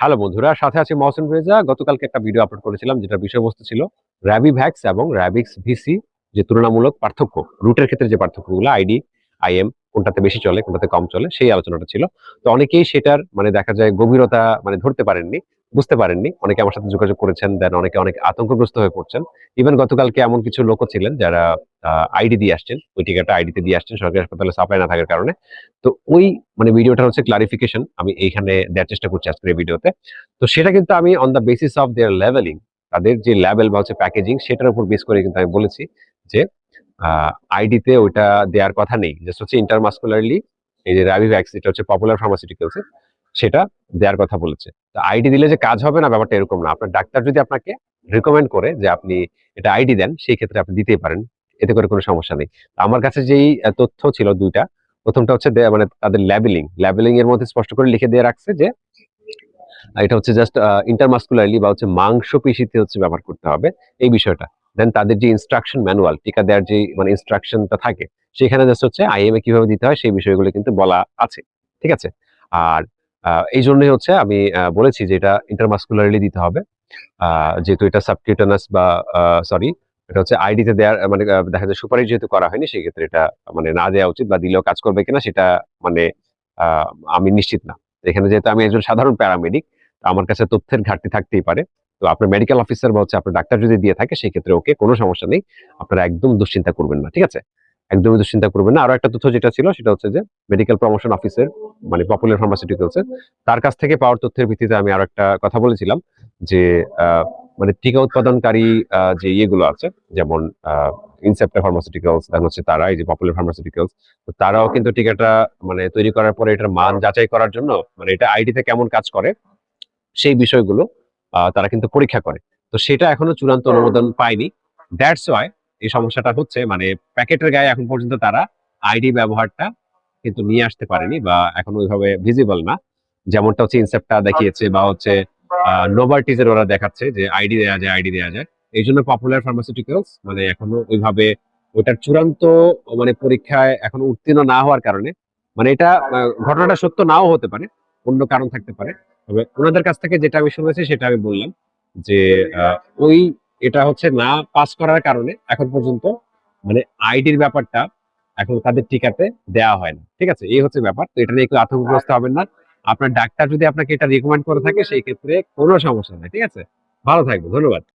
Hello বন্ধুরা, সাথে আছে মহসেন রেজা গতকালকে একটা ভিডিও আপলোড করেছিলাম যেটা বিষয়বস্তু ছিল র্যাবি ভ্যাক্স এবং র্যাবিক্স ভিসি যে তুলনামূলক পার্থক্য রুটের ক্ষেত্রে যে পার্থক্যগুলো আইডি আইএম কোনটাতে বেশি চলে, কোনটাতে কম চলে, সেই আলোচনাটা ছিল। তো অনেকেই সেটার মানে দেখা যায় গভীরতা মানে ধরতে পারেননি। বুঝতে পারেননি। অনেকে আমার সাথে যোগাযোগ করেছেন দেন অনেকে অনেক আতঙ্কগ্রস্ত হয়ে পড়ছেন। ইভেন গতকালকে এমন কিছু লোকও ছিলেন যারা আইডি দিয়ে আসছেন, ওই টিকাটা আইডিতে দিয়ে আসছেন, সরকারি হাসপাতালে সাপ্লাই না থাকার কারণে। তো ওই মানে ভিডিওটা হচ্ছে ক্লারিফিকেশন আমি এইখানে দেওয়ার চেষ্টা করছি আজকের ভিডিওতে। তো সেটা কিন্তু আমি on the basis of their levelling তাদের যে লেভেল বা হচ্ছে প্যাকেজিং সেটার উপর বেস করে কিন্তু আমি বলেছি যে আইডিতে ওইটা দেওয়ার কথা নেই। জাস্ট হচ্ছে ইন্টারমাস্কুলারলি এই যে র্যাবি ভ্যাক্স এটা হচ্ছে পপুলার ফার্মাসিউটিক্যালস সেটা দেওয়ার কথা বলেছে। তো আইডি দিলে যে কাজ হবে না, ব্যাপারটা এরকম না। আপনার ডাক্তার যদি আপনাকে রিকমেন্ড করে যে আপনি এটা আইডি দেন, সেই ক্ষেত্রে আপনি দিতেই পারেন। এতে করে কোনো সমস্যা নেই। আমার কাছে যেই তথ্য ছিল দুইটা, প্রথমটা হচ্ছে মানে তাদের ল্যাবেলিং ল্যাবেলিং এর মধ্যে স্পষ্ট করে লিখে দিয়ে রাখছে যে এটা হচ্ছে জাস্ট ইন্টারমাস্কুলারলি বা হচ্ছে মাংস পেশিতে হচ্ছে ব্যবহার করতে হবে এই বিষয়টা। দেন তাদের যে ইনস্ট্রাকশন ম্যানুয়াল টিকা দেওয়ার যে মানে ইনস্ট্রাকশনটা থাকে, সেখানে জাস্ট হচ্ছে আইএমএ কীভাবে দিতে হয়, সেই বিষয়গুলো কিন্তু বলা আছে। ঠিক আছে? আর এই জন্যই হচ্ছে আমি বলেছি যে এটা ইন্টারমাস্কুলারলি দিতে হবে। যেহেতু এটা সাবকিউটানাস বা সরি এটা হচ্ছে আইডিতে দেওয়ার মানে দেখা যায় সুপারিশ যেহেতু করা হয়নি, সেই ক্ষেত্রে এটা মানে না দেওয়া উচিত বা দিলেও কাজ করবে কিনা সেটা মানে আমি নিশ্চিত না। এখানে যেহেতু আমি একজন সাধারণ প্যারামেডিক আমার কাছে তথ্যের ঘাটতি থাকতেই পারে। তো আপনার মেডিকেল অফিসার বা হচ্ছে আপনার ডাক্তার যদি দিয়ে থাকে, সেই ক্ষেত্রে ওকে কোনো সমস্যা নেই, আপনারা একদম দুশ্চিন্তা করবেন না, ঠিক আছে? একদমই দুশ্চিন্তা করবেন না। আরও একটা তথ্য যেটা ছিল, সেটা হচ্ছে যে মেডিকেল প্রমোশন অফিসের মানে পপুলার ফার্মাসিউটিক্যালসের তার কাছ থেকে পাওয়ার তথ্যের ভিত্তিতে আমি আরও একটা কথা বলেছিলাম যে মানে টিকা উৎপাদনকারী যে ইয়েগুলো আছে, যেমন ইনসেপ্টা ফার্মাসিউটিক্যালস দেন হচ্ছে তারা, এই যে পপুলার ফার্মাসিউটিক্যালস তো তারাও কিন্তু টিকাটা মানে তৈরি করার পরে এটার মান যাচাই করার জন্য মানে এটা আইডিতে কেমন কাজ করে, সেই বিষয়গুলো তারা কিন্তু পরীক্ষা করে। তো সেটা এখনও চূড়ান্ত অনুমোদন পায়নি। দ্যাটস ওয়াই এই সমস্যাটা হচ্ছে মানে প্যাকেটের গায়ে এখন পর্যন্ত তারা আইডি ব্যবহারটা কিন্তু নিয়ে আসতে পারেনি বা এখন ওইভাবে ভিজিবল না। যেমনটা হচ্ছে ইনসেপ্টটা দেখিয়েছে বা হচ্ছে নোভার্টিজের ওরা দেখাচ্ছে যে আইডি দেওয়া যায় আইডি দেওয়া যায়। এই জন্য পপুলার ফার্মাসিউটিক্যালস মানে এখনও ওইভাবে ওটার চূড়ান্ত মানে পরীক্ষায় এখনও উত্তীর্ণ না হওয়ার কারণে মানে এটা ঘটনাটা সত্য নাও হতে পারে, অন্য কারণ থাকতে পারে। তবে ওনাদের কাছ থেকে যেটা আমি শুনেছি সেটা আমি বললাম যে ওই এটা হচ্ছে না পাস করার কারণে এখন পর্যন্ত মানে আইডির ব্যাপারটা এখন তাদের টিকাতে দেওয়া হয় না। ঠিক আছে? এই হচ্ছে ব্যাপার। তো এটা নিয়ে একটু আতঙ্কগ্রস্ত হবেন না। আপনার ডাক্তার যদি আপনাকে এটা রিকমেন্ড করে থাকে, সেই ক্ষেত্রে কোনো সমস্যা নেই। ঠিক আছে? ভালো থাকবে ধন্যবাদ।